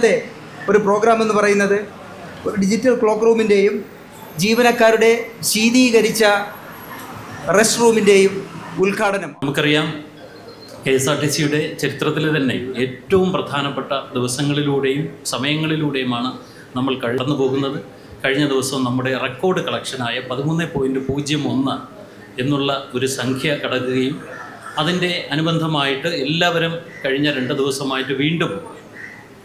ഇന്നത്തെ ഒരു പ്രോഗ്രാം എന്ന് പറയുന്നത് ഒരു ഡിജിറ്റൽ ക്ലോക്ക് റൂമിന്റെയും ജീവനക്കാരുടെ ശീതീകരിച്ച റെസ്റ്റ് റൂമിന്റെയും ഉദ്ഘാടനം. നമുക്കറിയാം കെ എസ് ആർ ടി സിയുടെ ചരിത്രത്തിൽ തന്നെ ഏറ്റവും പ്രധാനപ്പെട്ട ദിവസങ്ങളിലൂടെയും സമയങ്ങളിലൂടെയുമാണ് നമ്മൾ കടന്നു പോകുന്നത്. കഴിഞ്ഞ ദിവസം നമ്മുടെ റെക്കോർഡ് കളക്ഷനായ പതിമൂന്ന് പോയിന്റ് പൂജ്യം ഒന്ന് എന്നുള്ള ഒരു സംഖ്യ കടക്കുകയും അതിന്റെ അനുബന്ധമായിട്ട് എല്ലാവരും കഴിഞ്ഞ രണ്ട് ദിവസമായിട്ട് വീണ്ടും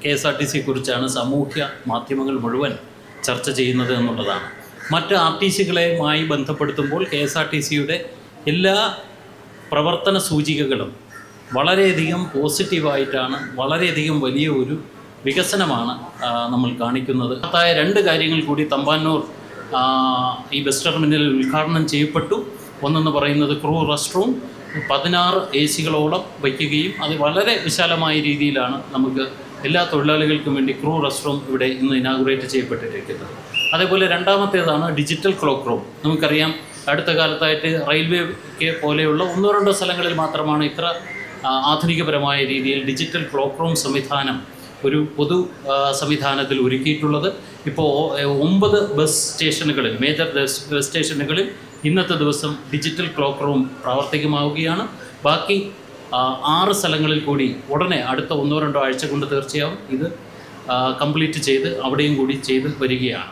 കെ എസ് ആർ ടി സിയെക്കുറിച്ചാണ് സാമൂഹ്യ മാധ്യമങ്ങൾ മുഴുവൻ ചർച്ച ചെയ്യുന്നത് എന്നുള്ളതാണ്. മറ്റ് ആർ ടി സികളുമായി ബന്ധപ്പെടുത്തുമ്പോൾ കെ എസ് ആർ ടി സിയുടെ എല്ലാ പ്രവർത്തന സൂചികകളും വളരെയധികം പോസിറ്റീവായിട്ടാണ് വളരെയധികം വലിയ ഒരു വികസനമാണ് നമ്മൾ കാണിക്കുന്നത്. അതായ രണ്ട് കാര്യങ്ങൾ കൂടി തമ്പാനൂർ ഈ ബസ് ടെർമിനൽ ഉദ്ഘാടനം ചെയ്യപ്പെട്ടു. ഒന്നെന്ന് പറയുന്നത് ക്രൂ റെസ്റ്റ് റൂം പതിനാറ് എ സികളോളം വയ്ക്കുകയും അത് വളരെ വിശാലമായ രീതിയിലാണ് നമുക്ക് എല്ലാ തൊഴിലാളികൾക്കും വേണ്ടി ക്രൂ റെസ്റ്റ് റൂം ഇവിടെ ഇന്ന് ഇനാഗുറേറ്റ് ചെയ്യപ്പെട്ടിരിക്കുന്നത്. അതേപോലെ രണ്ടാമത്തേതാണ് ഡിജിറ്റൽ ക്ലോക്ക് റൂം. നമുക്കറിയാം അടുത്ത കാലത്തായിട്ട് റെയിൽവേ പോലെയുള്ള ഒന്നോ രണ്ടോ സ്ഥലങ്ങളിൽ മാത്രമാണ് ഇത്ര ആധുനികപരമായ രീതിയിൽ ഡിജിറ്റൽ ക്ലോക്ക് റൂം സംവിധാനം ഒരു പൊതു സംവിധാനത്തിൽ ഒരുക്കിയിട്ടുള്ളത്. ഇപ്പോൾ ഒമ്പത് ബസ് സ്റ്റേഷനുകളിൽ മേജർ ബസ് സ്റ്റേഷനുകളിൽ ഇന്നത്തെ ദിവസം ഡിജിറ്റൽ ക്ലോക്ക് റൂം പ്രാവർത്തികമാവുകയാണ്. ബാക്കി ആറ് സ്ഥലങ്ങളിൽ കൂടി ഉടനെ അടുത്ത ഒന്നോ രണ്ടോ ആഴ്ച കൊണ്ട് തീർച്ചയായും ഇത് കംപ്ലീറ്റ് ചെയ്ത് അവിടെയും കൂടി ചെയ്ത് വരികയാണ്.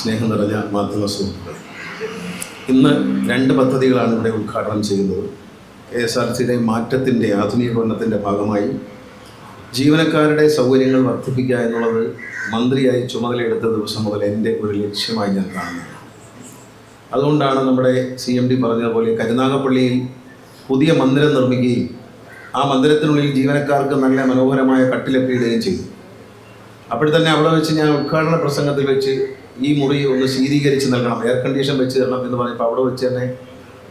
സ്നേഹം നിറഞ്ഞ മാധ്യമ സുഹൃത്തുക്കളെ ഇന്ന് രണ്ട് പദ്ധതികളാണ് ഇവിടെ ഉദ്ഘാടനം ചെയ്യുന്നത്. കെ എസ് ആർ സിയുടെ മാറ്റത്തിന്റെ ആധുനികരണത്തിന്റെ ഭാഗമായി ജീവനക്കാരുടെ സൗകര്യങ്ങൾ വർദ്ധിപ്പിക്കുക എന്നുള്ളത് മന്ത്രിയായി ചുമതലയെടുത്ത ദിവസം മുതൽ എന്റെ ഒരു ലക്ഷ്യമായി ഞാൻ കാണുന്നത്. അതുകൊണ്ടാണ് നമ്മുടെ സി എം ഡി പറഞ്ഞതുപോലെ കരുനാഗപ്പള്ളിയിൽ പുതിയ മന്ദിരം നിർമ്മിക്കുകയും ആ മന്ദിരത്തിനുള്ളിൽ ജീവനക്കാർക്ക് നല്ല മനോഹരമായ കട്ടിലൊക്കെ ഇടുകയും ചെയ്തു. അപ്പോൾ തന്നെ അവിടെ വെച്ച് ഞാൻ ഉദ്ഘാടന പ്രസംഗത്തിൽ വെച്ച് ഈ മുറി ഒന്ന് ശീതീകരിച്ച് നൽകണം. എയർ കണ്ടീഷൻ വെച്ച് തരണം എന്ന് പറഞ്ഞപ്പോൾ അവിടെ വെച്ച് തന്നെ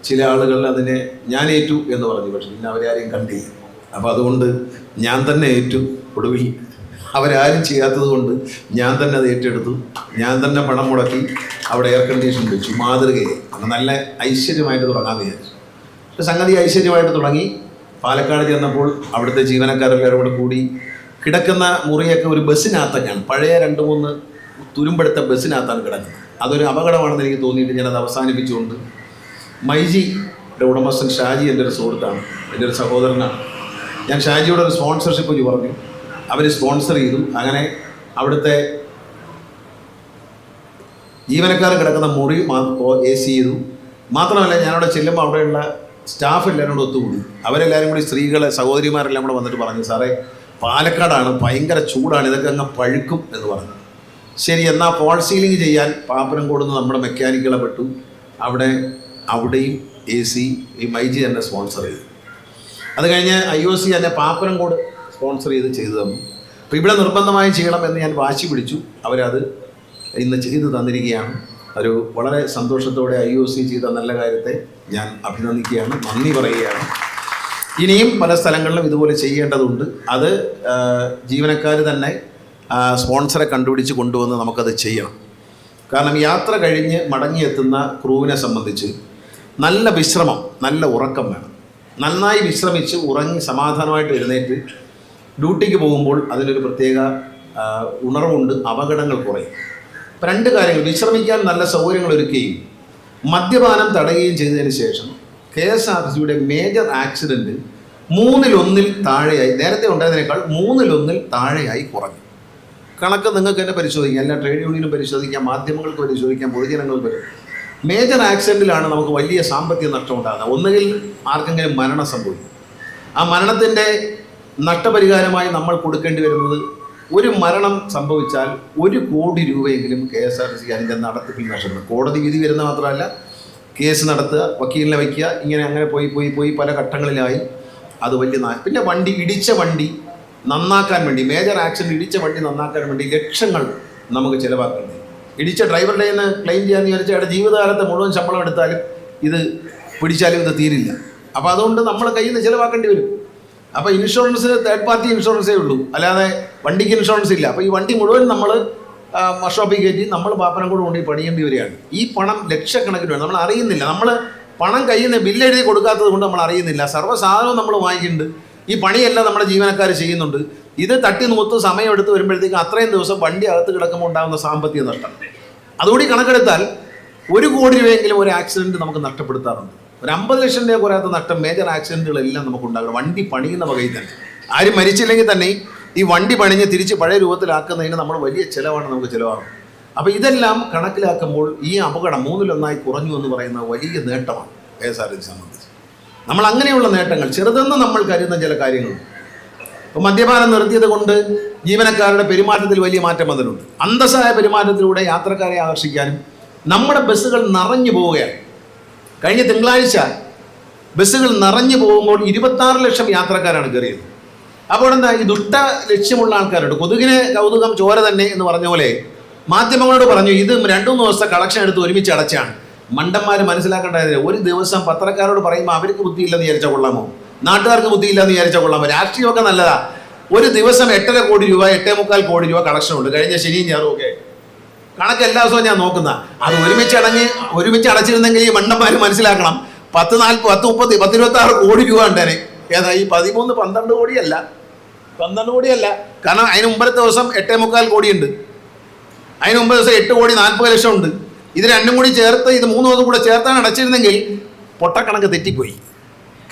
ചില ആളുകൾ അതിനെ ഞാൻ ഏറ്റു എന്ന് പറഞ്ഞു. പക്ഷേ പിന്നെ അവരാരെയും കണ്ടില്ല. അപ്പോൾ അതുകൊണ്ട് ഞാൻ തന്നെ ഏറ്റു. ഒടുവിൽ അവരാരും ചെയ്യാത്തത് കൊണ്ട് ഞാൻ തന്നെ അത് ഏറ്റെടുത്തു. ഞാൻ തന്നെ പണം മുടക്കി അവിടെ എയർ കണ്ടീഷൻ വെച്ചു. മാതൃകയെ നല്ല ഐശ്വര്യമായിട്ട് തുടങ്ങാമെന്ന് വിചാരിച്ചു. സംഗതി ഐശ്വര്യമായിട്ട് തുടങ്ങി. പാലക്കാട് ചെന്നപ്പോൾ അവിടുത്തെ ജീവനക്കാരെല്ലാവരും കൂടെ കൂടി കിടക്കുന്ന മുറിയൊക്കെ ഒരു ബസ്സിനകത്തൊക്കെയാണ് പഴയ രണ്ട് മൂന്ന് തുരുമ്പെടുത്ത ബസ്സിനകത്താണ് കിടക്കുന്നത്. അതൊരു അപകടമാണെന്ന് എനിക്ക് തോന്നിയിട്ട് ഞാനത് അവസാനിപ്പിച്ചുകൊണ്ട് മൈജിയുടെ ഉടമസ്ഥൻ ഷാജി എന്റെ ഒരു സുഹൃത്താണ് എന്റെ ഒരു സഹോദരനാണ്. ഞാൻ ഷാജിയോട് ഒരു സ്പോൺസർഷിപ്പ് പറഞ്ഞു. അവർ സ്പോൺസർ ചെയ്തു. അങ്ങനെ അവിടുത്തെ ജീവനക്കാർ കിടക്കുന്ന മുറി എ സി ചെയ്തു. മാത്രമല്ല ഞാനവിടെ ചെല്ലുമ്പോൾ അവിടെയുള്ള സ്റ്റാഫ് എല്ലാവരും കൂടെ ഒത്തുകൂടി. അവരെല്ലാവരും കൂടി സ്ത്രീകളെ സഹോദരിമാരെല്ലാം കൂടെ വന്നിട്ട് പറഞ്ഞു സാറേ പാലക്കാടാണ് ഭയങ്കര ചൂടാണ് ഇതൊക്കെ അങ്ങ് പഴുക്കും എന്ന് പറഞ്ഞു. ശരി എന്നാൽ ഫോൾ സീലിംഗ് ചെയ്യാൻ പാപ്പനംകോട് നിന്ന് നമ്മുടെ മെക്കാനിക്കുകളെ പെട്ടു. അവിടെ അവിടെയും എ സി ഈ മൈജി തന്നെ സ്പോൺസർ ചെയ്തു. അത് കഴിഞ്ഞ് ഐ ഒ സി തന്നെ പാപ്പനംകോട് സ്പോൺസർ ചെയ്ത് ചെയ്തു തന്നു. അപ്പോൾ ഇവിടെ നിർബന്ധമായും ചെയ്യണം എന്ന് ഞാൻ വാശി പിടിച്ചു. അവരത് ഇന്ന് ചെയ്തു തന്നിരിക്കുകയാണ്. ഒരു വളരെ സന്തോഷത്തോടെ ഐ ഒ സി ചെയ്ത നല്ല കാര്യത്തെ ഞാൻ അഭിനന്ദിക്കുകയാണ് നന്ദി പറയുകയാണ്. ഇനിയും പല സ്ഥലങ്ങളിലും ഇതുപോലെ ചെയ്യേണ്ടതുണ്ട്. അത് ജീവനക്കാർ തന്നെ സ്പോൺസറെ കണ്ടുപിടിച്ച് കൊണ്ടുവന്ന് നമുക്കത് ചെയ്യണം. കാരണം യാത്ര കഴിഞ്ഞ് മടങ്ങിയെത്തുന്ന ക്രൂവിനെ സംബന്ധിച്ച് നല്ല വിശ്രമം നല്ല ഉറക്കം വേണം. നന്നായി വിശ്രമിച്ച് ഉറങ്ങി സമാധാനമായിട്ട് എഴുന്നേറ്റ് ഡ്യൂട്ടിക്ക് പോകുമ്പോൾ അതിനൊരു പ്രത്യേക ഉണർവുണ്ട് അപകടങ്ങൾ കുറയും. അപ്പം രണ്ട് കാര്യങ്ങൾ. വിശ്രമിക്കാൻ നല്ല സൗകര്യങ്ങൾ ഒരുക്കുകയും മദ്യപാനം തടയുകയും ചെയ്തതിന് ശേഷം കെ എസ് ആർ സിയുടെ മേജർ ആക്സിഡന്റ് മൂന്നിലൊന്നിൽ താഴെയായി നേരത്തെ ഉണ്ടായതിനേക്കാൾ മൂന്നിലൊന്നിൽ താഴെയായി കുറഞ്ഞു. കണക്ക് നിങ്ങൾക്ക് തന്നെ പരിശോധിക്കാം. എല്ലാ ട്രേഡ് യൂണിയനും പരിശോധിക്കാം മാധ്യമങ്ങൾക്ക് പരിശോധിക്കാം പൊതുജനങ്ങൾക്ക് പരിശോധിക്കാം. മേജർ ആക്സിഡന്റിലാണ് നമുക്ക് വലിയ സാമ്പത്തിക നഷ്ടം ഉണ്ടാകുന്നത്. ഒന്നുകിൽ ആർക്കെങ്കിലും മരണം സംഭവിക്കും. ആ മരണത്തിന്റെ നഷ്ടപരിഹാരമായി നമ്മൾ കൊടുക്കേണ്ടി വരുന്നത് ഒരു മരണം സംഭവിച്ചാൽ ഒരു കോടി രൂപയെങ്കിലും K S R T C അതിന്റെ നടത്തിപ്പിൽ നഷ്ടപ്പെടും. കോടതി വിധി വരുന്ന മാത്രമല്ല കേസ് നടത്തുക വക്കീലിനെ വയ്ക്കുക ഇങ്ങനെ അങ്ങനെ പോയി പോയി പോയി പല ഘട്ടങ്ങളിലായി അത് വലിയ നാ- പിന്നെ വണ്ടി ഇടിച്ച വണ്ടി നന്നാക്കാൻ വേണ്ടി മേജർ ആക്സിഡന്റ് ഇടിച്ച വണ്ടി നന്നാക്കാൻ വേണ്ടി ലക്ഷങ്ങൾ നമുക്ക് ചിലവാക്കേണ്ടി ഇടിച്ച ഡ്രൈവറുടെ നിന്ന് ക്ലെയിം ചെയ്യാമെന്ന് വിചാരിച്ചാൽ അയാളുടെ ജീവിതകാലത്തെ മുഴുവൻ ശമ്പളം എടുത്താലും ഇത് പിടിച്ചാലും ഇത് തീരില്ല. അപ്പോൾ അതുകൊണ്ട് നമ്മൾ കയ്യിൽ നിന്ന് ചിലവാക്കേണ്ടി വരും. അപ്പോൾ ഇൻഷുറൻസിന് തേർഡ് പാർട്ടി ഇൻഷുറൻസേ ഉള്ളൂ അല്ലാതെ വണ്ടിക്ക് ഇൻഷുറൻസ് ഇല്ല. അപ്പോൾ ഈ വണ്ടി മുഴുവൻ നമ്മൾ വർക്ക്ഷോപ്പിൽ കയറ്റി നമ്മൾ പാപ്പനം കൂടെ കൊണ്ടുപോയി പണിയേണ്ടി വരികയാണ്. ഈ പണം ലക്ഷക്കണക്കിന് വേണം. നമ്മൾ അറിയുന്നില്ല. നമ്മൾ പണം കയ്യിൽ നിന്ന് ബില്ല് എഴുതി കൊടുക്കാത്തത് കൊണ്ട് നമ്മൾ അറിയുന്നില്ല. സർവ സാധനവും നമ്മൾ വാങ്ങിക്കുന്നുണ്ട്. ഈ പണിയെല്ലാം നമ്മുടെ ജീവനക്കാർ ചെയ്യുന്നുണ്ട്. ഇത് തട്ടി നോത്ത് സമയം എടുത്ത് വരുമ്പോഴത്തേക്ക് അത്രയും ദിവസം വണ്ടി അകത്ത് കിടക്കുമ്പോൾ ഉണ്ടാകുന്ന സാമ്പത്തിക നഷ്ടം. അതുകൂടി കണക്കെടുത്താൽ ഒരു കോടി രൂപയെങ്കിലും ഒരു ആക്സിഡന്റ് നമുക്ക് നഷ്ടപ്പെടുത്താറുണ്ട്. ഒരു അമ്പത് ലക്ഷം രൂപ കുറയാത്ത നഷ്ടം. മേജർ ആക്സിഡന്റുകളെല്ലാം നമുക്ക് ഉണ്ടാകണം വണ്ടി പണിയുന്ന വകയിൽ തന്നെ. ആരും മരിച്ചില്ലെങ്കിൽ തന്നെ ഈ വണ്ടി പണിഞ്ഞ് തിരിച്ച് പഴയ രൂപത്തിലാക്കുന്നതിന് നമ്മൾ വലിയ ചിലവാണ് നമുക്ക് ചിലവാകും. അപ്പോൾ ഇതെല്ലാം കണക്കിലാക്കുമ്പോൾ ഈ അപകടം മൂന്നിലൊന്നായി കുറഞ്ഞു എന്ന് പറയുന്ന വലിയ നേട്ടമാണ് കെ എസ് ആർ ടി സംബന്ധിച്ച്. നമ്മൾ അങ്ങനെയുള്ള നേട്ടങ്ങൾ ചെറുതെന്ന് നമ്മൾ കരുതുന്ന ചില കാര്യങ്ങളുണ്ട് ഇപ്പോൾ മദ്യപാനം നിർത്തിയത് കൊണ്ട് ജീവനക്കാരുടെ പെരുമാറ്റത്തിൽ വലിയ മാറ്റം വന്നിട്ടുണ്ട്. അന്തസ്സായ പെരുമാറ്റത്തിലൂടെ യാത്രക്കാരെ ആകർഷിക്കാനും നമ്മുടെ ബസ്സുകൾ നിറഞ്ഞു പോവുകയാണ്. കഴിഞ്ഞ തിങ്കളാഴ്ച ബസ്സുകൾ നിറഞ്ഞു പോകുമ്പോൾ ഇരുപത്താറ് ലക്ഷം യാത്രക്കാരാണ് കയറിയത്. അപ്പോൾ എന്താ ഈ ദുഷ്ട ലക്ഷ്യമുള്ള ആൾക്കാരുണ്ട്. കൊതുകിന് കൗതുകം ചോര തന്നെ എന്ന് പറഞ്ഞ പോലെ മാധ്യമങ്ങളോട് പറഞ്ഞു ഇത് രണ്ടു മൂന്ന് ദിവസത്തെ കളക്ഷൻ എടുത്ത് ഒരുമിച്ച് അടച്ചാണ്. മണ്ടന്മാർ മനസ്സിലാക്കേണ്ടതില്ല. ഒരു ദിവസം പത്രക്കാരോട് പറയുമ്പോൾ അവർക്ക് ബുദ്ധിയില്ലെന്ന് വിചാരിച്ചാൽ കൊള്ളാമോ? നാട്ടുകാർക്ക് ബുദ്ധിയില്ലെന്ന് വിചാരിച്ചാൽ കൊള്ളാമോ? രാഷ്ട്രീയമൊക്കെ നല്ലതാ. ഒരു ദിവസം എട്ടര കോടി രൂപ എട്ടേ മുക്കാൽ കോടി രൂപ കളക്ഷൻ ഉണ്ട്. കഴിഞ്ഞ ശനിയും ഞാറും ഒക്കെ. കണക്ക് എല്ലാ ദിവസവും ഞാൻ നോക്കുന്ന. അത് ഒരുമിച്ച് അടഞ്ഞ് ഒരുമിച്ച് അടച്ചിരുന്നെങ്കിൽ ഈ മണ്ണന്മാര് മനസ്സിലാക്കണം. പത്ത് നാൽപ്പത് പത്ത് മുപ്പത് പത്തിരുപത്തി ആറ് കോടി രൂപ ഉണ്ടേനെ. ഏതാ ഈ പതിമൂന്ന് പന്ത്രണ്ട് കോടിയല്ല. പന്ത്രണ്ട് കോടിയല്ല. കാരണം അതിന് മുമ്പത്തെ ദിവസം എട്ടേ മുക്കാൽ കോടിയുണ്ട്. അതിന് മുമ്പ് ദിവസം എട്ട് കോടി നാൽപ്പത് ലക്ഷം ഉണ്ട്. ഇത് രണ്ടും കൂടി ചേർത്ത് ഇത് മൂന്ന് ദിവസം കൂടെ ചേർത്താണ് അടച്ചിരുന്നെങ്കിൽ പൊട്ടക്കണക്ക് തെറ്റിപ്പോയി.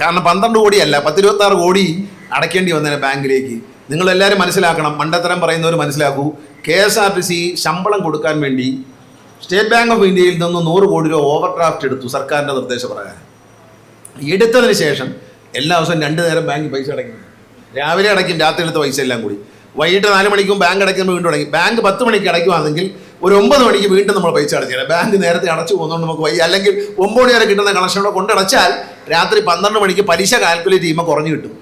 കാരണം പന്ത്രണ്ട് കോടിയല്ല പത്തിരുപത്തി ആറ് കോടി അടയ്ക്കേണ്ടി വന്നേനെ ബാങ്കിലേക്ക്. നിങ്ങളെല്ലാവരും മനസ്സിലാക്കണം. മണ്ടത്തരം പറയുന്നവർ മനസ്സിലാക്കൂ. K S R T C ശമ്പളം കൊടുക്കാൻ വേണ്ടി സ്റ്റേറ്റ് ബാങ്ക് ഓഫ് ഇന്ത്യയിൽ നിന്ന് നൂറ് കോടി രൂപ ഓവർ ഡ്രാഫ്റ്റ് എടുത്തു സർക്കാരിന്റെ നിർദ്ദേശപ്രകാരം. എടുത്തതിന് ശേഷം എല്ലാ ദിവസവും രണ്ട് നേരം ബാങ്കിൽ പൈസ അടയ്ക്കും. രാവിലെ അടയ്ക്കും രാത്രി എടുത്ത പൈസ എല്ലാം കൂടി. വൈകിട്ട് നാല് മണിക്കും ബാങ്ക് അടയ്ക്കുമ്പോൾ വീണ്ടും അടയ്ക്കും. ബാങ്ക് പത്ത് മണിക്ക് അടയ്ക്കുവാണെങ്കിൽ ഒരു ഒമ്പത് മണിക്ക് വീണ്ടും നമ്മൾ പൈസ അടച്ചില്ല ബാങ്ക് നേരത്തെ അടച്ചു പോകുന്നതുകൊണ്ട് നമുക്ക് വൈ അല്ലെങ്കിൽ ഒമ്പത് മണി വരെ കിട്ടുന്ന കണക്ഷനോടെ കൊണ്ടടച്ചാൽ രാത്രി പന്ത്രണ്ട് മണിക്ക് പലിശ കാൽക്കുലേറ്റ് ചെയ്യുമ്പോൾ കുറഞ്ഞു കിട്ടും.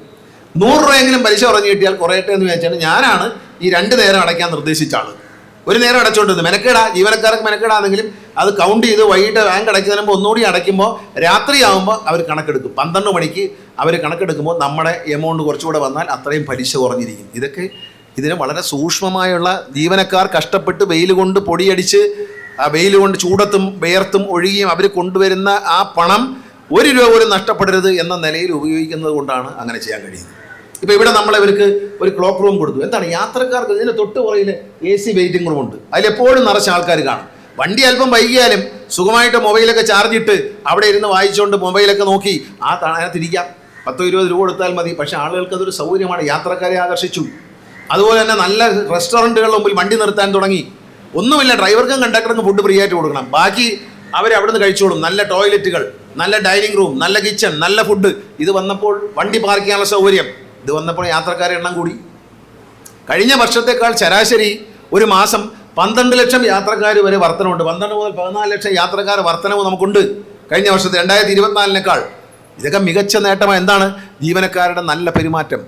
നൂറ് രൂപയെങ്കിലും പലിശ കുറഞ്ഞു കിട്ടിയാൽ കുറയട്ടെ എന്ന് വിചാരിച്ചാണ് ഞാനാണ് ഈ രണ്ട് നേരം അടയ്ക്കാൻ നിർദ്ദേശിച്ച ആൾ. ഒരു നേരം അടച്ചുകൊണ്ടിരുന്നത് മെനക്കേടാ ജീവനക്കാർക്ക് മെനക്കേടാണെങ്കിലും അത് കൗണ്ട് ചെയ്ത് വൈകിട്ട് ബാങ്ക് അടയ്ക്കുന്നതിന് മുമ്പ് ഒന്നുകൂടി അടയ്ക്കുമ്പോൾ രാത്രിയാകുമ്പോൾ അവർ കണക്കെടുക്കും. പന്ത്രണ്ട് മണിക്ക് അവർ കണക്കെടുക്കുമ്പോൾ നമ്മുടെ എമൗണ്ട് കുറച്ചുകൂടെ വന്നാൽ അത്രയും പലിശ കുറഞ്ഞിരിക്കും. ഇതൊക്കെ ഇതിന് വളരെ സൂക്ഷ്മമായുള്ള ജീവനക്കാർ കഷ്ടപ്പെട്ട് വെയിൽ കൊണ്ട് പൊടിയടിച്ച് ആ വെയിൽ കൊണ്ട് ചൂടത്തും വേർത്തും ഒഴുകിയും അവർ കൊണ്ടുവരുന്ന ആ പണം ഒരു രൂപ പോലും നഷ്ടപ്പെടരുത് എന്ന നിലയിൽ ഉപയോഗിക്കുന്നത് കൊണ്ടാണ് അങ്ങനെ ചെയ്യാൻ കഴിയുന്നത്. ഇപ്പോൾ ഇവിടെ നമ്മൾ ഇവർക്ക് ഒരു ക്ലോക്ക് റൂം കൊടുത്തു. എന്താണ്? യാത്രക്കാർക്ക് ഇതിന്റെ തൊട്ട് പുറയിൽ എ സി വെയിറ്റിംഗ് റൂം ഉണ്ട് അതിലെപ്പോഴും നിറച്ച ആൾക്കാർ കാണും. വണ്ടി അല്പം വൈകിയാലും സുഖമായിട്ട് മൊബൈലൊക്കെ ചാർജ് ഇട്ട് അവിടെ ഇരുന്ന് വായിച്ചുകൊണ്ട് മൊബൈലൊക്കെ നോക്കി ആ അതിനകത്തിരിക്കാം പത്തോ ഇരുപത് രൂപ കൊടുത്താൽ മതി. പക്ഷേ ആളുകൾക്ക് അതൊരു സൗകര്യമാണ്. യാത്രക്കാരെ ആകർഷിച്ചു. അതുപോലെ തന്നെ നല്ല റെസ്റ്റോറന്റുകളുടെ മുമ്പിൽ വണ്ടി നിർത്താൻ തുടങ്ങി. ഒന്നുമില്ല ഡ്രൈവർക്കും കണ്ടക്ടർക്കും ഫുഡ് ഫ്രീ ആയിട്ട് കൊടുക്കണം. ബാക്കി അവർ അവിടുന്ന് കഴിച്ചോളും നല്ല ടോയ്ലറ്റുകൾ നല്ല ഡൈനിങ് റൂം നല്ല കിച്ചൺ നല്ല ഫുഡ് ഇത് വന്നപ്പോൾ വണ്ടി പാർക്ക് ചെയ്യാനുള്ള സൗകര്യം. ഇത് വന്നപ്പോൾ യാത്രക്കാരെ എണ്ണം കൂടി. കഴിഞ്ഞ വർഷത്തേക്കാൾ ശരാശരി ഒരു മാസം പന്ത്രണ്ട് ലക്ഷം യാത്രക്കാർ വരെ വർധനമുണ്ട് പന്ത്രണ്ട് മുതൽ പതിനാല് ലക്ഷം യാത്രക്കാർ വർധനവ് നമുക്കുണ്ട്. കഴിഞ്ഞ വർഷത്തെ രണ്ടായിരത്തി ഇരുപത്തിനാലിനേക്കാൾ ഇതൊക്കെ മികച്ച നേട്ടമാണ്. എന്താണ്? ജീവനക്കാരുടെ നല്ല പെരുമാറ്റം.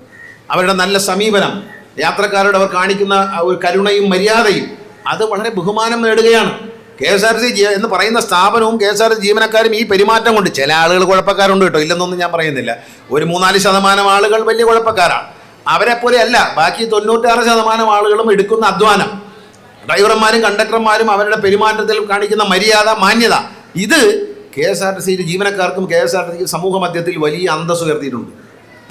അവരുടെ നല്ല സമീപനം. യാത്രക്കാരോട് അവർ കാണിക്കുന്ന ഒരു കരുണയും മര്യാദയും. അത് വളരെ ബഹുമാനം നേടുകയാണ്. കെ എസ് ആർ സി എന്ന് പറയുന്ന സ്ഥാപനവും കെ എസ് ആർ സി ജീവനക്കാരും ഈ പെരുമാറ്റം കൊണ്ട് ചില ആളുകൾ കുഴപ്പക്കാരുണ്ട് കേട്ടോ. ഇല്ലെന്നൊന്നും ഞാൻ പറയുന്നില്ല. ഒരു മൂന്നാൽ ശതമാനം ആളുകൾ വലിയ കുഴപ്പക്കാരാണ്. അവരെ പോലെ അല്ല ബാക്കി തൊണ്ണൂറ്റാറ് ശതമാനം ആളുകളും എടുക്കുന്ന അധ്വാനം. ഡ്രൈവർമാരും കണ്ടക്ടർമാരും അവരുടെ പെരുമാറ്റത്തിൽ കാണിക്കുന്ന മര്യാദ മാന്യത. ഇത് കെ എസ് ആർ ടി സിയിൽ ജീവനക്കാർക്കും K S R T C സമൂഹ മധ്യത്തിൽ വലിയ അന്തസ് ഉയർത്തിയിട്ടുണ്ട്.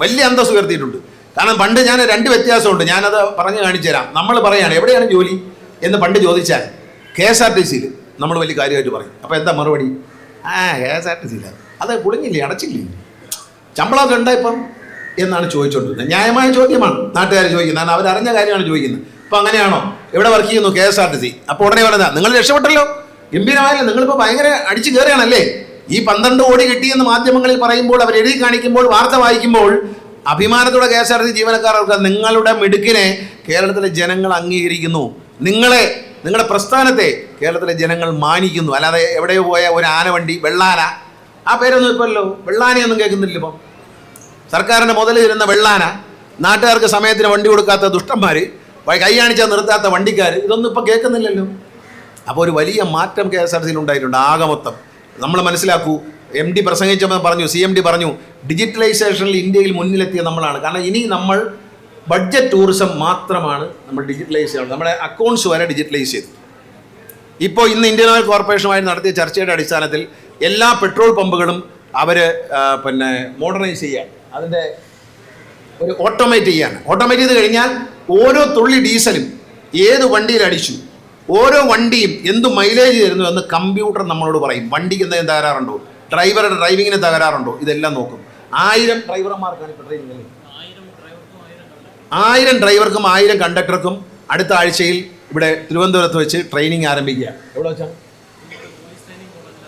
വലിയ അന്തസ് ഉയർത്തിയിട്ടുണ്ട്. കാരണം പണ്ട് ഞാൻ രണ്ട് വ്യത്യാസമുണ്ട്. ഞാനത് പറഞ്ഞു കാണിച്ചു തരാം നമ്മൾ പറയാണ് എവിടെയാണ് ജോലി? എന്ന് പണ്ട് ചോദിച്ചാൽ കെ എസ് ആർ ടി സിയിൽ നമ്മൾ വലിയ കാര്യമായിട്ട് പറയും. അപ്പോൾ എന്താ മറുപടി? ആ കെ എസ് ആർ ടി സിയിൽ അത് കുടുങ്ങില്ലേ? അടച്ചില്ലേ? ശമ്പളമൊക്കെ ഉണ്ടോ ഇപ്പം? എന്നാണ് ചോദിച്ചുകൊണ്ടിരുന്നത് ന്യായമായ ചോദ്യമാണ് നാട്ടുകാർ ചോദിക്കുന്നത്. കാരണം അവരറിഞ്ഞ കാര്യമാണ് ചോദിക്കുന്നത്. അപ്പോൾ അങ്ങനെയാണോ? എവിടെ വർക്ക് ചെയ്യുന്നു K S R T C അപ്പോൾ ഉടനെ പറഞ്ഞാൽ നിങ്ങൾ രക്ഷപ്പെട്ടല്ലോ. ഗംഭീരമായല്ലോ. നിങ്ങളിപ്പോൾ ഭയങ്കര അടിച്ചു കയറുകയാണല്ലേ ഈ പന്ത്രണ്ട് കോടി കിട്ടിയെന്ന് മാധ്യമങ്ങളിൽ പറയുമ്പോൾ അവർ എഴുതി കാണിക്കുമ്പോൾ വാർത്ത വായിക്കുമ്പോൾ അഭിമാനത്തോടെ കെ എസ് ആർ ടി ജീവനക്കാർക്ക് നിങ്ങളുടെ മിടുക്കിനെ കേരളത്തിലെ ജനങ്ങൾ അംഗീകരിക്കുന്നു. നിങ്ങളെ നിങ്ങളുടെ പ്രസ്ഥാനത്തെ കേരളത്തിലെ ജനങ്ങൾ മാനിക്കുന്നു. അല്ലാതെ എവിടെയോ പോയ ഒരു ആനവണ്ടി വെള്ളാന. ആ പേരൊന്നും ഇപ്പല്ലോ? വെള്ളാനയൊന്നും കേൾക്കുന്നില്ല ഇപ്പം. സർക്കാരിന്റെ മുതൽ ഇരുന്ന വെള്ളാന നാട്ടുകാർക്ക് സമയത്തിന് വണ്ടി കൊടുക്കാത്ത ദുഷ്ടന്മാർ കൈ കാണിച്ചാൽ നിർത്താത്ത വണ്ടിക്കാർ ഇതൊന്നും ഇപ്പോൾ കേൾക്കുന്നില്ലല്ലോ. അപ്പോൾ ഒരു വലിയ മാറ്റം കെ എസ് ആർ സിയിൽ ഉണ്ടായിട്ടുണ്ട് ആകെ നമ്മൾ മനസ്സിലാക്കൂ എം ഡി പ്രസംഗിച്ചപ്പോൾ പറഞ്ഞു സി എം ഡി പറഞ്ഞു ഡിജിറ്റലൈസേഷനിൽ ഇന്ത്യയിൽ മുന്നിലെത്തിയ നമ്മളാണ്. കാരണം ഇനി നമ്മൾ ബഡ്ജറ്റ് ടൂറിസം മാത്രമാണ് നമ്മൾ ഡിജിറ്റലൈസ് ചെയ്യുന്നത്. നമ്മുടെ അക്കൗണ്ട്സ് വരെ ഡിജിറ്റലൈസ് ചെയ്തു. ഇപ്പോൾ ഇന്ന് ഇന്ത്യൻ ഓയിൽ കോർപ്പറേഷനുമായി നടത്തിയ ചർച്ചയുടെ അടിസ്ഥാനത്തിൽ എല്ലാ പെട്രോൾ പമ്പുകളും അവർ പിന്നെ മോഡേണൈസ് ചെയ്യാൻ അതിന്റെ ഒരു ഓട്ടോമേറ്റ് ചെയ്യാണ് ഓട്ടോമേറ്റ് ചെയ്ത് കഴിഞ്ഞാൽ ഓരോ തുള്ളി ഡീസലും ഏത് വണ്ടിയിൽ അടിച്ചു ഓരോ വണ്ടിയും എന്ത് മൈലേജ് തരുന്നു എന്ന് കമ്പ്യൂട്ടർ നമ്മളോട് പറയും. വണ്ടിക്ക് എന്തെങ്കിലും തകരാറുണ്ടോ? ഡ്രൈവറുടെ ഡ്രൈവിങ്ങിന് തകരാറുണ്ടോ? ഇതെല്ലാം നോക്കും. ആയിരം ഡ്രൈവർമാർക്കാണ് ഇപ്പോൾ ട്രെയിനിങ് ആയിരം ഡ്രൈവർക്കും ആയിരം കണ്ടക്ടർക്കും അടുത്ത ആഴ്ചയിൽ ഇവിടെ തിരുവനന്തപുരത്ത് വെച്ച് ട്രെയിനിങ് ആരംഭിക്കുക. എവിടെ വെച്ചാണ്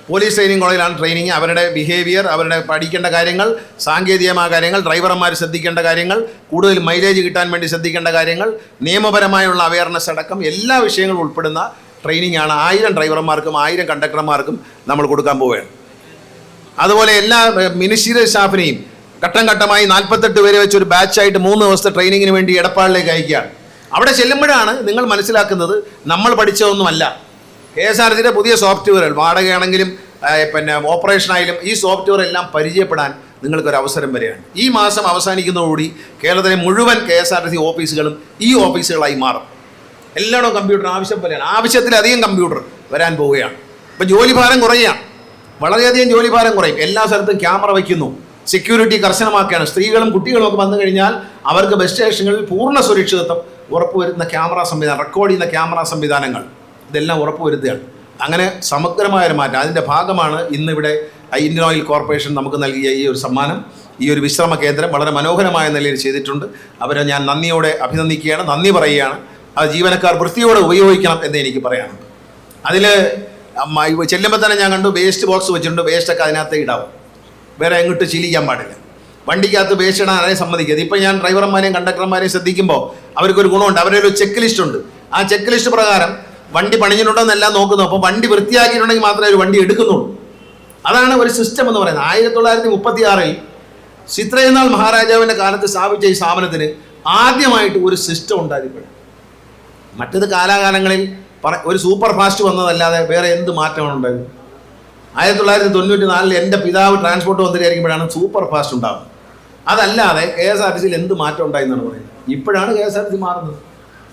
പോലീസ് ട്രെയിനിങ് കോളേജിലാണ് ട്രെയിനിങ് അവരുടെ ബിഹേവിയർ അവരുടെ പഠിക്കേണ്ട കാര്യങ്ങൾ സാങ്കേതികമായ കാര്യങ്ങൾ ഡ്രൈവർമാർ ശ്രദ്ധിക്കേണ്ട കാര്യങ്ങൾ കൂടുതൽ മൈലേജ് കിട്ടാൻ വേണ്ടി ശ്രദ്ധിക്കേണ്ട കാര്യങ്ങൾ നിയമപരമായുള്ള അവയർനെസ് അടക്കം എല്ലാ വിഷയങ്ങളും ഉൾപ്പെടുന്ന ട്രെയിനിങ് ആണ് ആയിരം ഡ്രൈവർമാർക്കും ആയിരം കണ്ടക്ടർമാർക്കും നമ്മൾ കൊടുക്കാൻ പോവുകയാണ്. അതുപോലെ എല്ലാ മിനിസ്റ്റീരിയൽ സ്റ്റാഫിനെയും ഘട്ടം ഘട്ടമായി നാൽപ്പത്തെട്ട് പേരെ വെച്ച് ഒരു ബാച്ചായിട്ട് മൂന്ന് ദിവസത്തെ ട്രെയിനിങ്ങിന് വേണ്ടി എടപ്പാളിലേക്ക് അയക്കുകയാണ്. അവിടെ ചെല്ലുമ്പോഴാണ് നിങ്ങൾ മനസ്സിലാക്കുന്നത് നമ്മൾ പഠിച്ചതൊന്നുമല്ല. കെ എസ് ആർ സിയുടെ പുതിയ സോഫ്റ്റ്വെയറുകൾ വാടകയാണെങ്കിലും പിന്നെ ഓപ്പറേഷനായാലും ഈ സോഫ്റ്റ്വെയർ എല്ലാം പരിചയപ്പെടാൻ നിങ്ങൾക്കൊരു അവസരം വരികയാണ് ഈ മാസം അവസാനിക്കുന്നതോടുകൂടി കേരളത്തിലെ മുഴുവൻ കെ എസ് ആർ സി ഓഫീസുകളും ഈ ഓഫീസുകളായി മാറും. എല്ലായിടവും കമ്പ്യൂട്ടർ ആവശ്യം പോലെയാണ്. ആവശ്യത്തിലധികം കമ്പ്യൂട്ടർ വരാൻ പോവുകയാണ്. ഇപ്പം ജോലിഭാരം കുറയുകയാണ്. വളരെയധികം ജോലിഭാരം കുറയും. എല്ലാ സ്ഥലത്തും ക്യാമറ വയ്ക്കുന്നു. സെക്യൂരിറ്റി കർശനമാക്കുകയാണ്. സ്ത്രീകളും കുട്ടികളും ഒക്കെ വന്നു കഴിഞ്ഞാൽ അവർക്ക് ബസ് സ്റ്റേഷനുകളിൽ പൂർണ സുരക്ഷിതത്വം ഉറപ്പുവരുത്തുന്ന ക്യാമറ സംവിധാനം റെക്കോർഡ് ചെയ്യുന്ന ക്യാമറ സംവിധാനങ്ങൾ. ഇതെല്ലാം ഉറപ്പുവരുത്തുകയാണ്. അങ്ങനെ സമഗ്രമായ ഒരു മാറ്റം. അതിന്റെ ഭാഗമാണ് ഇന്നിവിടെ ഇന്ത്യൻ ഓയിൽ കോർപ്പറേഷൻ നമുക്ക് നൽകിയ ഈ ഒരു സമ്മാനം. ഈ ഒരു വിശ്രമ കേന്ദ്രം വളരെ മനോഹരമായ നിലയിൽ ചെയ്തിട്ടുണ്ട്. അവരെ ഞാൻ നന്ദിയോടെ അഭിനന്ദിക്കുകയാണ് നന്ദി പറയുകയാണ്. ആ ജീവനക്കാർ വൃത്തിയോടെ ഉപയോഗിക്കണം എന്ന് എനിക്ക് പറയാനുണ്ട്. അതിൽ ചെല്ലുമ്പോൾ തന്നെ ഞാൻ കണ്ടു വേസ്റ്റ് ബോക്സ് വെച്ചിട്ടുണ്ട് വേസ്റ്റൊക്കെ അതിനകത്ത് ഇടാവും. വേറെ എങ്ങോട്ട് ശീലിക്കാൻ പാടില്ല. വണ്ടിക്കകത്ത് ഇടാൻ ആരെയും സമ്മതിക്കരുത്. ഇപ്പം ഞാൻ ഡ്രൈവർമാരെയും കണ്ടക്ടർമാരെയും ശ്രദ്ധിക്കുമ്പോൾ അവർക്കൊരു ഗുണമുണ്ട്. അവരുടെ ഒരു ചെക്ക് ലിസ്റ്റ് ഉണ്ട്. ആ ചെക്ക് ലിസ്റ്റ് പ്രകാരം വണ്ടി പണിഞ്ഞിട്ടുണ്ടോ എന്നെല്ലാം നോക്കുന്നു അപ്പോൾ വണ്ടി വൃത്തിയാക്കിയിട്ടുണ്ടെങ്കിൽ മാത്രമേ ഒരു വണ്ടി എടുക്കുന്നുള്ളൂ. അതാണ് ഒരു സിസ്റ്റം എന്ന് പറയുന്നത്. ആയിരത്തി തൊള്ളായിരത്തി മുപ്പത്തി ആറിൽ ചിത്രയനാൾ മഹാരാജാവിന്റെ കാലത്ത് സ്ഥാപിച്ച ഈ സ്ഥാപനത്തിന് ആദ്യമായിട്ട് ഒരു സിസ്റ്റം ഉണ്ടായിരിക്കും മറ്റത് കാലാകാലങ്ങളിൽ പറ ഒരു സൂപ്പർ ഫാസ്റ്റ് വന്നതല്ലാതെ വേറെ എന്ത് മാറ്റമാണ് ഉണ്ടായത്? ആയിരത്തി തൊള്ളായിരത്തി തൊണ്ണൂറ്റി നാലിൽ എന്റെ പിതാവ് ട്രാൻസ്പോർട്ട് മന്ത്രിയായിരിക്കുമ്പോഴാണ് സൂപ്പർ ഫാസ്റ്റ് ഉണ്ടാകുന്നത് അതല്ലാതെ കെ എസ് ആർ ടി സിയിൽ എന്ത് മാറ്റം ഉണ്ടായി എന്നാണ് പറയുന്നത്? ഇപ്പോഴാണ് K S R T C മാറുന്നത്.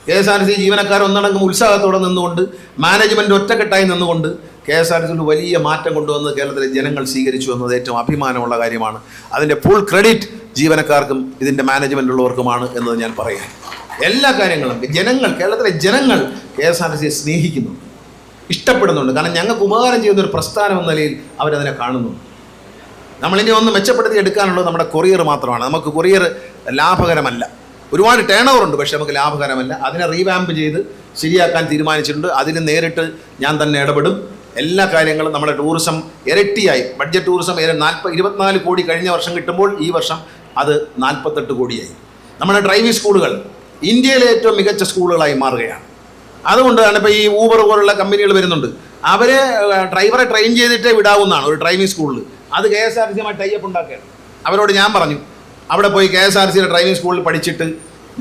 K S R T C ജീവനക്കാർ ഒന്നടങ്കം ഉത്സാഹത്തോടെ നിന്നുകൊണ്ട് മാനേജ്മെന്റ് ഒറ്റക്കെട്ടായി നിന്നുകൊണ്ട് കെ എസ് ആർ ടി സിയിൽ വലിയ മാറ്റം കൊണ്ടുവന്ന് കേരളത്തിലെ ജനങ്ങൾ സ്വീകരിച്ചു എന്നത് ഏറ്റവും അഭിമാനമുള്ള കാര്യമാണ്. അതിന്റെ ഫുൾ ക്രെഡിറ്റ് ജീവനക്കാർക്കും ഇതിന്റെ മാനേജ്മെന്റ് ഉള്ളവർക്കുമാണ് എന്നത് ഞാൻ പറയാം എല്ലാ കാര്യങ്ങളും ജനങ്ങൾ കേരളത്തിലെ ജനങ്ങൾ കെ എസ് ആർ ടി സിയെ സ്നേഹിക്കുന്നുണ്ട്. ഇഷ്ടപ്പെടുന്നുണ്ട്. കാരണം ഞങ്ങൾക്ക് ഉപകാരം ചെയ്യുന്ന ഒരു പ്രസ്ഥാനം എന്ന നിലയിൽ അവരതിനെ കാണുന്നു. നമ്മളിനി ഒന്ന് മെച്ചപ്പെടുത്തി എടുക്കാനുള്ളത് നമ്മുടെ കൊറിയർ മാത്രമാണ്. നമുക്ക് കൊറിയർ ലാഭകരമല്ല. ഒരുപാട് ടേൺ ഓവർ ഉണ്ട് പക്ഷേ നമുക്ക് ലാഭകരമല്ല. അതിനെ റീവാമ്പ് ചെയ്ത് ശരിയാക്കാൻ തീരുമാനിച്ചിട്ടുണ്ട്. അതിന് നേരിട്ട് ഞാൻ തന്നെ ഇടപെടും. എല്ലാ കാര്യങ്ങളും നമ്മുടെ ടൂറിസം ഇരട്ടിയായി. ബഡ്ജറ്റ് ടൂറിസം നാൽപ്പത് ഇരുപത്തിനാല് കോടി കഴിഞ്ഞ വർഷം കിട്ടുമ്പോൾ ഈ വർഷം അത് നാൽപ്പത്തെട്ട് കോടിയായി. നമ്മുടെ ഡ്രൈവിംഗ് സ്കൂളുകൾ ഇന്ത്യയിലെ ഏറ്റവും മികച്ച സ്കൂളുകളായി മാറുകയാണ്. അതുകൊണ്ടാണ് ഇപ്പോൾ ഈ ഊബർ പോലുള്ള കമ്പനികൾ വരുന്നുണ്ട്. അവരെ ഡ്രൈവറെ ട്രെയിൻ ചെയ്തിട്ടേ വിടാവുന്നതാണ് ഒരു ഡ്രൈവിംഗ് സ്കൂളിൽ അത് കെ എസ് ആർ ടി സിയുമായി ടൈപ്പ് ഉണ്ടാക്കുകയാണ്. അവരോട് ഞാൻ പറഞ്ഞു അവിടെ പോയി കെ എസ് ആർ സിയുടെ ഡ്രൈവിംഗ് സ്കൂളിൽ പഠിച്ചിട്ട്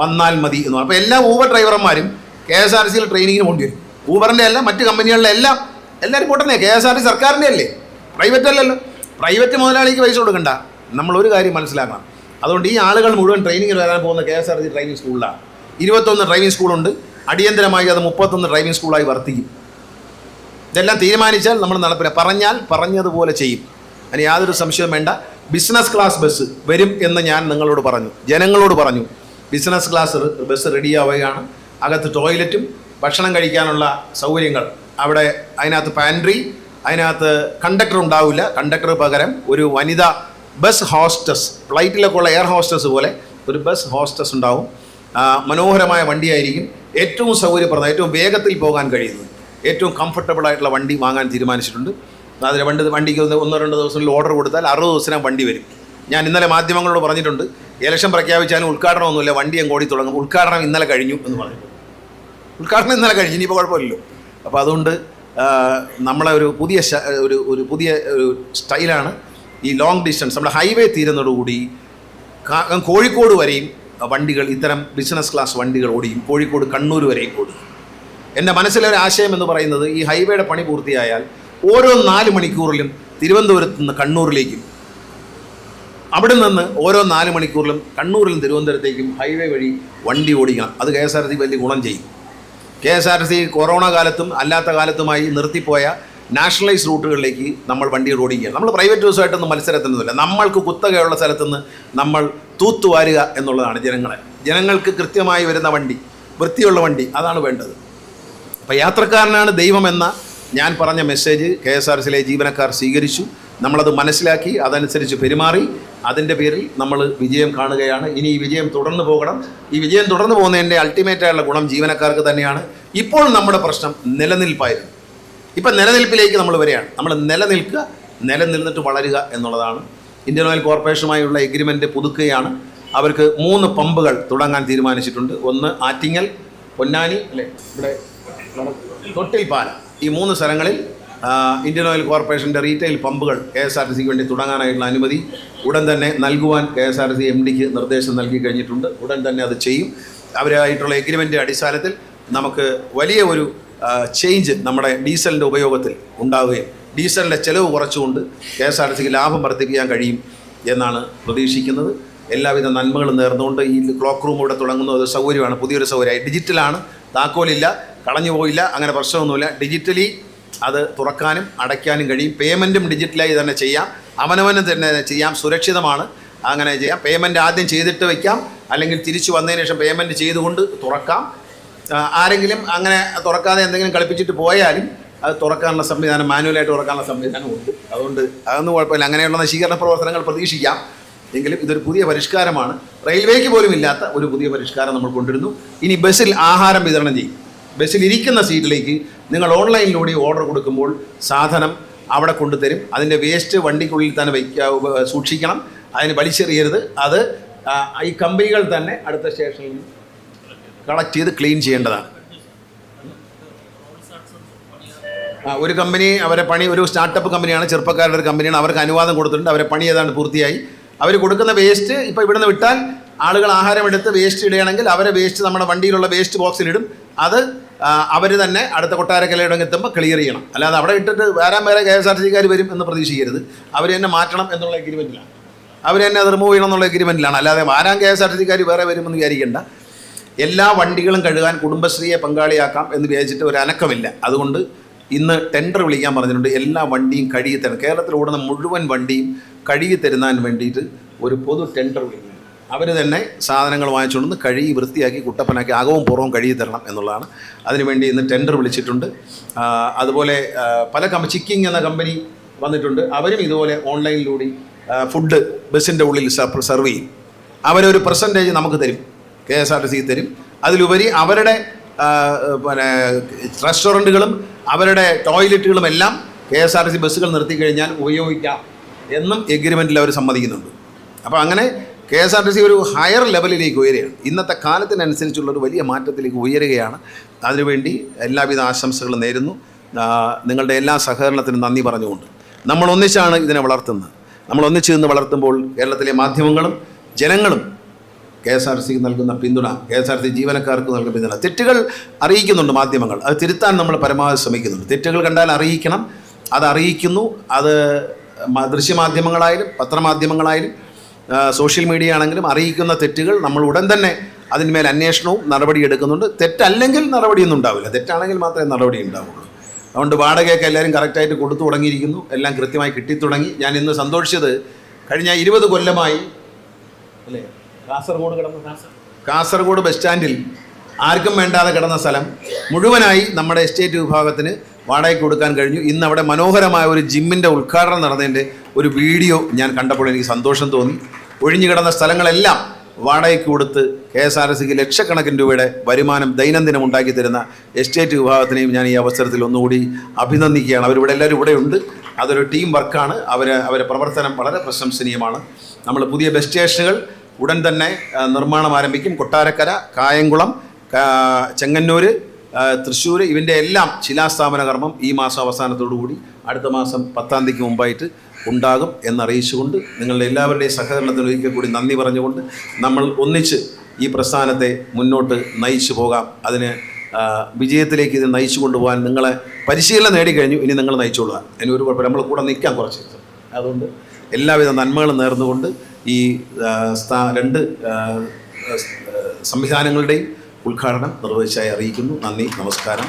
വന്നാൽ മതി എന്ന് പറഞ്ഞു. അപ്പോൾ എല്ലാ ഊബർ ഡ്രൈവർമാരും കെ എസ് ആർ സിയിൽ ട്രെയിനിങ്ങിന് പോകേണ്ടി വരും. ഊബറിന്റെ അല്ല മറ്റ് കമ്പനികളിലെ എല്ലാം എല്ലാവരും പോട്ടെ കെ എസ് ആർ ടി സർക്കാരിന്റെ അല്ലേ? പ്രൈവറ്റ് അല്ലല്ലോ. പ്രൈവറ്റ് മുതലാളിക്ക് പൈസ കൊടുക്കണ്ട. നമ്മൾ ഒരു കാര്യം മനസ്സിലാക്കണം. അതുകൊണ്ട് ഈ ആളുകൾ മുഴുവൻ ട്രെയിനിങ്ങിൽ വരാൻ പോകുന്ന K S R T driving സ്കൂളിലാണ് ഇരുപത്തൊന്ന് ഡ്രൈവിംഗ് സ്കൂളുണ്ട് അടിയന്തരമായി അത് മുപ്പത്തൊന്ന് ഡ്രൈവിംഗ് സ്കൂളായി വർത്തിക്കും. ഇതെല്ലാം തീരുമാനിച്ചാൽ നമ്മൾ നടപ്പില്ല പറഞ്ഞാൽ പറഞ്ഞതുപോലെ ചെയ്യും. അതിന് യാതൊരു സംശയവും വേണ്ട. ബിസിനസ് ക്ലാസ് ബസ് വരും എന്ന് ഞാൻ നിങ്ങളോട് പറഞ്ഞു. ജനങ്ങളോട് പറഞ്ഞു. ബിസിനസ് ക്ലാസ് ബസ് റെഡിയാവുകയാണ് അകത്ത് ടോയ്ലറ്റും ഭക്ഷണം കഴിക്കാനുള്ള സൗകര്യങ്ങൾ. അവിടെ അതിനകത്ത് പാൻട്രി അതിനകത്ത് കണ്ടക്ടർ ഉണ്ടാവില്ല. കണ്ടക്ടർ പകരം ഒരു വനിത ബസ് ഹോസ്റ്റസ് ഫ്ലൈറ്റിലൊക്കെ ഉള്ള എയർ ഹോസ്റ്റസ് പോലെ ഒരു ബസ് ഹോസ്റ്റസ് ഉണ്ടാവും. മനോഹരമായ വണ്ടിയായിരിക്കും. ഏറ്റവും സൗകര്യപ്രദം ഏറ്റവും വേഗത്തിൽ പോകാൻ കഴിയുന്നത്. ഏറ്റവും കംഫർട്ടബിൾ ആയിട്ടുള്ള വണ്ടി വാങ്ങാൻ തീരുമാനിച്ചിട്ടുണ്ട്. അതിൽ വണ്ടി വണ്ടിക്ക് ഒന്ന് രണ്ടോ ദിവസങ്ങളിൽ ഓർഡർ കൊടുത്താൽ അറുപത് ദിവസം വണ്ടി വരും. ഞാൻ ഇന്നലെ മാധ്യമങ്ങളോട് പറഞ്ഞിട്ടുണ്ട് ഇലക്ഷൻ പ്രഖ്യാപിച്ചാലും ഉദ്ഘാടനമൊന്നുമില്ല വണ്ടി കോടി തുടങ്ങും. ഉദ്ഘാടനം ഇന്നലെ കഴിഞ്ഞു എന്ന് പറഞ്ഞു. ഉദ്ഘാടനം ഇന്നലെ കഴിഞ്ഞു ഇനിയിപ്പോൾ കുഴപ്പമില്ലല്ലോ. അപ്പോൾ അതുകൊണ്ട് നമ്മളെ ഒരു പുതിയ ഒരു ഒരു പുതിയ ഒരു സ്റ്റൈലാണ് ഈ ലോങ് ഡിസ്റ്റൻസ് നമ്മുടെ ഹൈവേ തീരുന്നതോടുകൂടി കോഴിക്കോട് വരെയും വണ്ടികൾ ഇത്തരം ബിസിനസ് ക്ലാസ് വണ്ടികൾ ഓടിക്കും കോഴിക്കോട് കണ്ണൂർ വരെയും ഓടും. എന്റെ മനസ്സിലൊരു ആശയം എന്ന് പറയുന്നത് ഈ ഹൈവേയുടെ പണി പൂർത്തിയായാൽ ഓരോ നാല് മണിക്കൂറിലും തിരുവനന്തപുരത്ത് നിന്ന് കണ്ണൂരിലേക്കും അവിടെ നിന്ന് ഓരോ നാല് മണിക്കൂറിലും കണ്ണൂരിലും തിരുവനന്തപുരത്തേക്കും ഹൈവേ വഴി വണ്ടി ഓടിക്കണം. അത് കെ എസ് ആർ സി വലിയ ഗുണം ചെയ്യും. K S R C corona കാലത്തും അല്ലാത്ത കാലത്തുമായി നിർത്തിപ്പോയ നാഷണലൈസ് റൂട്ടുകളിലേക്ക് നമ്മൾ വണ്ടികൾ ഓടിക്കുക നമ്മൾ പ്രൈവറ്റ് ബസ്സുമായിട്ടൊന്നും മത്സരത്തിനൊന്നുമില്ല. നമ്മൾക്ക് കുത്തകയുള്ള സ്ഥലത്തുനിന്ന് നമ്മൾ തൂത്തുവാരുക എന്നുള്ളതാണ് ജനങ്ങളെ. ജനങ്ങൾക്ക് കൃത്യമായി വരുന്ന വണ്ടി വൃത്തിയുള്ള വണ്ടി അതാണ് വേണ്ടത്. അപ്പോൾ യാത്രക്കാരനാണ് ദൈവമെന്ന ഞാൻ പറഞ്ഞ മെസ്സേജ് കെ എസ് ആർ സിയിലെ ജീവനക്കാർ സ്വീകരിച്ചു. നമ്മളത് മനസ്സിലാക്കി അതനുസരിച്ച് പെരുമാറി. അതിന്റെ പേരിൽ നമ്മൾ വിജയം കാണുകയാണ്. ഇനി ഈ വിജയം തുടർന്നു പോകണം. ഈ വിജയം തുടർന്ന് പോകുന്നതിന്റെ അൾട്ടിമേറ്റായുള്ള ഗുണം ജീവനക്കാർക്ക് തന്നെയാണ്. ഇപ്പോൾ നമ്മുടെ പ്രശ്നം നിലനിൽപ്പായിരുന്നു. ഇപ്പം നിലനിൽപ്പിലേക്ക് നമ്മൾ വരികയാണ്. നമ്മൾ നിലനിൽക്കുക നിലനിന്നിട്ട് വളരുക എന്നുള്ളതാണ് ഇന്ത്യൻ ഓയിൽ കോർപ്പറേഷനുമായുള്ള എഗ്രിമെന്റ് പുതുക്കുകയാണ്. അവർക്ക് മൂന്ന് പമ്പുകൾ തുടങ്ങാൻ തീരുമാനിച്ചിട്ടുണ്ട്. ഒന്ന് ആറ്റിങ്ങൽ പൊന്നാനി അല്ലേ ഇവിടെ തൊട്ടിൽപ്പാല. ഈ മൂന്ന് സ്ഥലങ്ങളിൽ ഇന്ത്യൻ ഓയിൽ കോർപ്പറേഷന്റെ റീറ്റെയിൽ പമ്പുകൾ കെ എസ് ആർ ടി സിക്ക് വേണ്ടി തുടങ്ങാനായിട്ടുള്ള അനുമതി ഉടൻ തന്നെ നൽകുവാൻ K S R T C M ഡിക്ക് നിർദ്ദേശം നൽകി കഴിഞ്ഞിട്ടുണ്ട്. ഉടൻ തന്നെ അത് ചെയ്യും. അവരായിട്ടുള്ള എഗ്രിമെന്റ് അടിസ്ഥാനത്തിൽ നമുക്ക് വലിയ ഒരു ചേഞ്ച് നമ്മുടെ ഡീസലിന്റെ ഉപയോഗത്തിൽ ഉണ്ടാവുകയും ഡീസലിന്റെ ചെലവ് കുറച്ചുകൊണ്ട് കെ എസ് ആർ ടി സിക്ക് ലാഭം വർദ്ധിപ്പിക്കാൻ കഴിയും എന്നാണ് പ്രതീക്ഷിക്കുന്നത്. എല്ലാവിധ നന്മകളും നേർന്നുകൊണ്ട് ഈ ക്ലോക്ക് റൂം ഇവിടെ തുടങ്ങുന്ന ഒരു സൗകര്യമാണ് പുതിയൊരു സൗകര്യമായി. ഡിജിറ്റലാണ് താക്കോലില്ല കളഞ്ഞു പോയില്ല അങ്ങനെ പ്രശ്നമൊന്നുമില്ല. ഡിജിറ്റലി അത് തുറക്കാനും അടയ്ക്കാനും കഴിയും. പേയ്മെന്റും ഡിജിറ്റലായി തന്നെ ചെയ്യാം. അവനവനും തന്നെ ചെയ്യാം. സുരക്ഷിതമാണ്. അങ്ങനെ ചെയ്യാം. പേയ്മെന്റ് ആദ്യം ചെയ്തിട്ട് വയ്ക്കാം അല്ലെങ്കിൽ തിരിച്ചു വന്നതിന് ശേഷം പേയ്മെന്റ് ചെയ്തുകൊണ്ട് തുറക്കാം. ആരെങ്കിലും അങ്ങനെ തുറക്കാതെ എന്തെങ്കിലും കളിപ്പിച്ചിട്ട് പോയാലും അത് തുറക്കാനുള്ള സംവിധാനം മാനുവലായിട്ട് തുറക്കാനുള്ള സംവിധാനമുണ്ട് അതുകൊണ്ട് അതൊന്നും കുഴപ്പമില്ല. അങ്ങനെയുള്ള നശീകരണ പ്രവർത്തനങ്ങൾ പ്രതീക്ഷിക്കാം. എങ്കിലും ഇതൊരു പുതിയ പരിഷ്കാരമാണ്. റെയിൽവേക്ക് പോലും ഇല്ലാത്ത ഒരു പുതിയ പരിഷ്കാരം നമ്മൾ കൊണ്ടുവരുന്നു. ഇനി ബസ്സിൽ ആഹാരം വിതരണം ചെയ്യും. ബസ്സിൽ ഇരിക്കുന്ന സീറ്റിലേക്ക് നിങ്ങൾ ഓൺലൈനിലൂടെ ഓർഡർ കൊടുക്കുമ്പോൾ സാധനം അവിടെ കൊണ്ടുതരും. അതിന്റെ വേസ്റ്റ് വണ്ടിക്കുള്ളിൽ തന്നെ വയ്ക്കുക സൂക്ഷിക്കണം. അതിന് വലിച്ചെറിയരുത്. അത് ഈ കമ്പനികൾ തന്നെ അടുത്ത സ്റ്റേഷനിൽ കളക്ട് ചെയ്ത് ക്ലീൻ ചെയ്യേണ്ടതാണ് ആ, ഒരു കമ്പനി അവരെ പണി ഒരു സ്റ്റാർട്ടപ്പ് കമ്പനിയാണ് ചെറുപ്പക്കാരുടെ ഒരു കമ്പനിയാണ്. അവർക്ക് അനുവാദം കൊടുത്തിട്ടുണ്ട്. അവരെ പണി ഏതാണ്ട് പൂർത്തിയായി. അവർ കൊടുക്കുന്ന വേസ്റ്റ് ഇപ്പോൾ ഇവിടുന്ന് വിട്ടാൽ ആളുകൾ ആഹാരം എടുത്ത് വേസ്റ്റ് ഇടുകയാണെങ്കിൽ അവരെ വേസ്റ്റ് നമ്മുടെ വണ്ടിയിലുള്ള വേസ്റ്റ് ബോക്സിലിടും അത് അവർ തന്നെ അടുത്ത കൊട്ടാരക്കലയുടെ എത്തുമ്പോൾ ക്ലിയർ ചെയ്യണം. അല്ലാതെ അവിടെ ഇട്ടിട്ട് വേറെ വേറെ കെ എസ് ആർ ടി സിക്കാർ വരും എന്ന് പ്രതീക്ഷിക്കരുത്. അവർ തന്നെ മാറ്റണം എന്നുള്ള എഗ്രിമെന്റിലാണ് അവർ തന്നെ അത് റിമൂവ് ചെയ്യണം എന്നുള്ള എഗ്രിമെന്റിലാണ് അല്ലാതെ വാരാൻ കെ എസ് ആർ ടി സിക്കാർ വേറെ വരുമെന്ന് വിചാരിക്കേണ്ട. എല്ലാ വണ്ടികളും കഴുകാൻ കുടുംബശ്രീയെ പങ്കാളിയാക്കാം എന്ന് വിചാരിച്ചിട്ട് ഒരു അനക്കമില്ല. അതുകൊണ്ട് ഇന്ന് ടെൻഡർ വിളിക്കാൻ പറഞ്ഞിട്ടുണ്ട്. എല്ലാ വണ്ടിയും കഴുകി തരണം. കേരളത്തിൽ ഓടുന്ന മുഴുവൻ വണ്ടിയും കഴുകി തരുന്നതിന് വേണ്ടിയിട്ട് ഒരു പൊതു ടെൻഡർ വിളിക്കുന്നു. അവർ തന്നെ സാധനങ്ങൾ വാങ്ങിച്ചുകൊണ്ട് കഴുകി വൃത്തിയാക്കി കുട്ടപ്പനാക്കി അകവും പുറവും കഴുകി തരണം എന്നുള്ളതാണ്. അതിനുവേണ്ടി ഇന്ന് ടെൻഡർ വിളിച്ചിട്ടുണ്ട്. അതുപോലെ പല കമ്പ ചിക്കിങ് എന്ന കമ്പനി വന്നിട്ടുണ്ട്. അവരും ഇതുപോലെ ഓൺലൈനിലൂടെ ഫുഡ് ബസ്സിന്റെ ഉള്ളിൽ സർവ് ചെയ്യും. അവരൊരു പെർസെന്റേജ് നമുക്ക് തരും. K S R T C തരും. അതിലുപരി അവരുടെ പിന്നെ റെസ്റ്റോറന്റുകളും അവരുടെ ടോയ്ലറ്റുകളും എല്ലാം K S R T C ബസ്സുകൾ നിർത്തി കഴിഞ്ഞാൽ ഉപയോഗിക്കാം എന്നും എഗ്രിമെന്റിൽ അവർ സമ്മതിക്കുന്നുണ്ട്. അപ്പോൾ അങ്ങനെ K S R T C ഒരു ഹയർ ലെവലിലേക്ക് ഉയരുകയാണ്. ഇന്നത്തെ കാലത്തിനനുസരിച്ചുള്ള ഒരു വലിയ മാറ്റത്തിലേക്ക് ഉയരുകയാണ്. അതിനുവേണ്ടി എല്ലാവിധ ആശംസകളും നേരുന്നു. നിങ്ങളുടെ എല്ലാ സഹകരണത്തിനും നന്ദി പറഞ്ഞുകൊണ്ട്. നമ്മൾ ഒന്നിച്ചാണ് ഇതിനെ വളർത്തുന്നത്. നമ്മൾ ഒന്നിച്ചു നിന്ന് വളർത്തുമ്പോൾ കേരളത്തിലെ മാധ്യമങ്ങളും ജനങ്ങളും കെ എസ് ആർ സിക്ക് നൽകുന്ന പിന്തുണ കെ എസ് ആർ സി ജീവനക്കാർക്ക് നൽകുന്ന പിന്തുണ. തെറ്റുകൾ അറിയിക്കുന്നുണ്ട് മാധ്യമങ്ങൾ. അത് തിരുത്താൻ നമ്മൾ പരമാവധി ശ്രമിക്കുന്നുണ്ട്. തെറ്റുകൾ കണ്ടാൽ അറിയിക്കണം. അത് അറിയിക്കുന്നു. അത് ദൃശ്യമാധ്യമങ്ങളായാലും പത്രമാധ്യമങ്ങളായാലും സോഷ്യൽ മീഡിയ ആണെങ്കിലും അറിയിക്കുന്ന തെറ്റുകൾ നമ്മൾ ഉടൻ തന്നെ അതിന്മേൽ അന്വേഷണവും നടപടിയെടുക്കുന്നുണ്ട് തെറ്റല്ലെങ്കിൽ നടപടിയൊന്നും ഉണ്ടാവില്ല. തെറ്റാണെങ്കിൽ മാത്രമേ നടപടി ഉണ്ടാവുള്ളൂ. അതുകൊണ്ട് വാടകയൊക്കെ എല്ലാവരും കറക്റ്റായിട്ട് കൊടുത്തു തുടങ്ങിയിരിക്കുന്നു. എല്ലാം കൃത്യമായി കിട്ടിത്തുടങ്ങി. ഞാൻ ഇന്ന് സന്തോഷിച്ചത് കഴിഞ്ഞ ഇരുപത് കൊല്ലമായി അല്ലേ? കാസർഗോഡ് കിടന്ന കാസർഗോഡ് ബസ് സ്റ്റാൻഡിൽ ആർക്കും വേണ്ടാതെ കിടന്ന സ്ഥലം. മുഴുവനായി നമ്മുടെ എസ്റ്റേറ്റ് വിഭാഗത്തിന് വാടകയ്ക്ക് കൊടുക്കാൻ കഴിഞ്ഞു. ഇന്ന് അവിടെ മനോഹരമായ ഒരു ജിമ്മിന്റെ ഉദ്ഘാടനം നടന്നതിന്റെ ഒരു വീഡിയോ ഞാൻ കണ്ടപ്പോൾ എനിക്ക് സന്തോഷം തോന്നി. ഒഴിഞ്ഞു കിടന്ന സ്ഥലങ്ങളെല്ലാം വാടകയ്ക്ക് കൊടുത്ത് കെ എസ് ആർ സിക്ക് ലക്ഷക്കണക്കിന് രൂപയുടെ വരുമാനം ദൈനംദിനം ഉണ്ടാക്കി തരുന്ന എസ്റ്റേറ്റ് വിഭാഗത്തിനെയും ഞാൻ ഈ അവസരത്തിൽ ഒന്നുകൂടി അഭിനന്ദിക്കുകയാണ്. അവരിവിടെ എല്ലാവരും ഇവിടെയുണ്ട് അതൊരു ടീം വർക്കാണ്. അവർ അവരുടെ പ്രവർത്തനം വളരെ പ്രശംസനീയമാണ്. നമ്മൾ പുതിയ ബസ് സ്റ്റേഷനുകൾ ഉടൻ തന്നെ നിർമ്മാണം ആരംഭിക്കും. കൊട്ടാരക്കര കായംകുളം ചെങ്ങന്നൂർ തൃശ്ശൂർ ഇവന്റെ എല്ലാം ശിലാസ്ഥാപന കർമ്മം ഈ മാസം അവസാനത്തോടു കൂടി അടുത്ത മാസം പത്താം തീയതിക്ക് മുമ്പായിട്ട് ഉണ്ടാകും എന്നറിയിച്ചുകൊണ്ട് നിങ്ങളുടെ എല്ലാവരുടെയും സഹകരണത്തിന് ഒരിക്കൽ കൂടി നന്ദി പറഞ്ഞുകൊണ്ട് നമ്മൾ ഒന്നിച്ച് ഈ പ്രസ്ഥാനത്തെ മുന്നോട്ട് നയിച്ചു പോകാം. അതിന് വിജയത്തിലേക്ക് ഇത് നയിച്ചു കൊണ്ടുപോകാൻ നിങ്ങളെ പരിശീലനം നേടിക്കഴിഞ്ഞു. ഇനി നിങ്ങൾ നയിച്ചോളുക. ഇനി ഒരു കുഴപ്പമില്ല. നമ്മൾ കൂടെ നിൽക്കാം കുറച്ച്. അതുകൊണ്ട് എല്ലാവിധ നന്മകളും നേർന്നുകൊണ്ട് ഈ രണ്ട് സംവിധാനങ്ങളുടെയും ഉദ്ഘാടനം നിർവഹിച്ചായി അറിയിക്കുന്നു. നന്ദി നമസ്കാരം.